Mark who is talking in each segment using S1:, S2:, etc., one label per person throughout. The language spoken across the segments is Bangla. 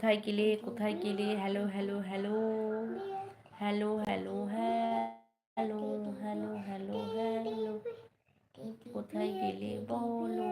S1: কোথায় গেলে কোথায় গেলে hello hello hello hello hello hello hello hello hello কোথায় গেলে বলো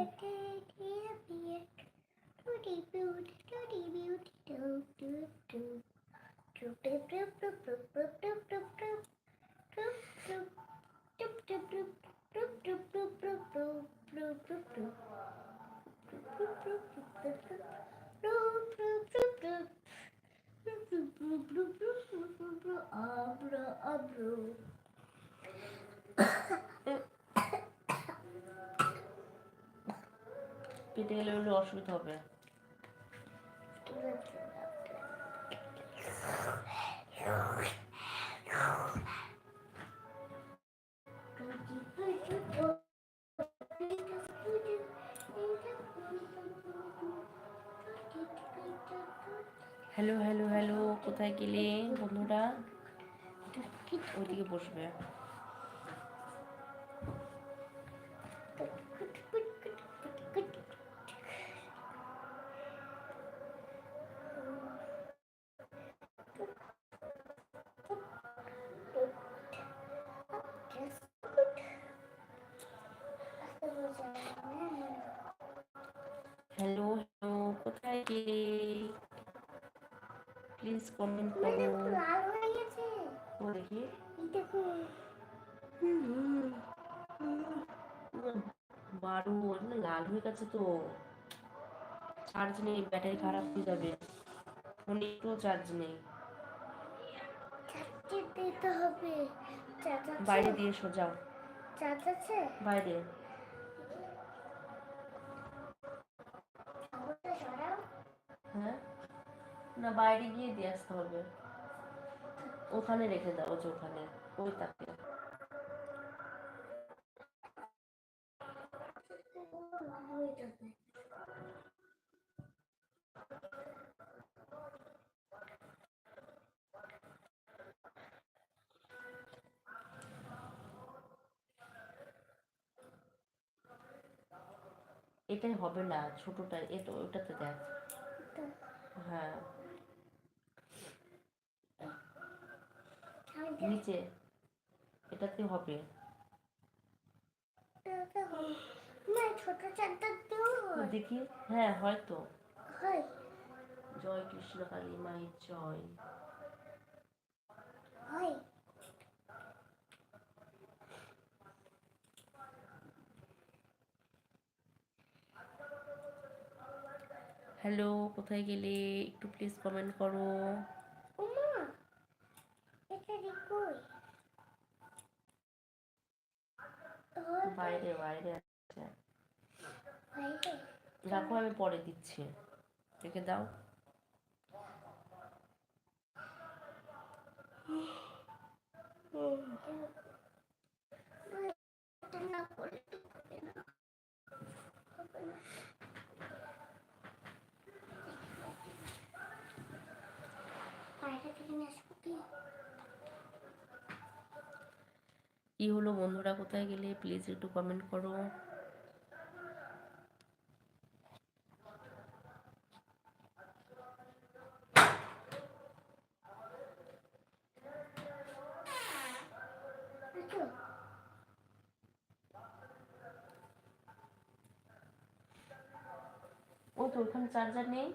S2: ব্রু ব্রু ব্রু ব্রু
S1: পেটে গেলে অসুবিধা হবে। হ্যালো হ্যালো হ্যালো কোথায় গেলে বন্ধুরা? ওইদিকে বসবে। হ্যালো হ্যালো কোথায় গেলে? প্লিজ কমেন্ট করো।
S2: হয়ে
S1: ও দেখি
S2: এই দেখো
S1: বারো না লাল হয়ে গেছে তো। চার্জ নেই ব্যাটারি খারাপ হয়ে যাবে। ফোনে একটুও চার্জ নেই। বাইরে দিয়ে সোজা।
S2: চার্জ আছে?
S1: বাইরে। না বাইরে গিয়ে দিয়ে আসতে হবে। ওখানে রেখে দাও যে ওখানে ওই তাকে। এটাই হবে না ছোটটা এটা ওটাতে দেখ। হ্যাঁ। নিচে। এটাতে হবে। দেখি। হ্যাঁ হয়তো। জয় কৃষ্ণ কালী মায়ের জয়। হ্যালো কোথায় গেলে? একটু প্লিজ কমেন্ট করো। বাইরে বাইরে আছে। রাখো আমি পরে দিচ্ছি। রেখে দাও।
S2: বাইরে থেকে কি
S1: হলো বন্ধুরা? কোথায় গেলে? প্লিজ একটু কমেন্ট করো। ও তো ওখানে চার্জার নেই?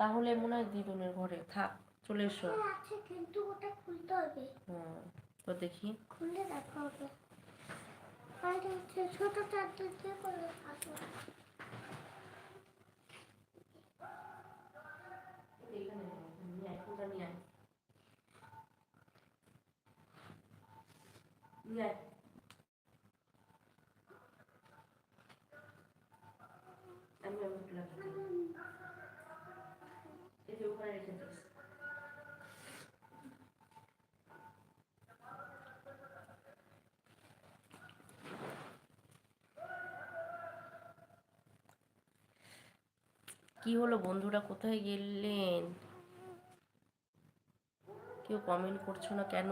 S1: তাহলে মনে হয় দিদুনের ঘরে। থাক। চলে এসো।
S2: আছে কিন্তু ওটা খুলতে হবে।
S1: হ্যাঁ তো দেখি।
S2: খুলে দেখা হবে। ছোট
S1: আমি আমার এই যে ওখানে রেখে দিচ্ছি কি হলো বন্ধুরা? কোথায় গেলেন? কেউ কমেন্ট করছ না কেন?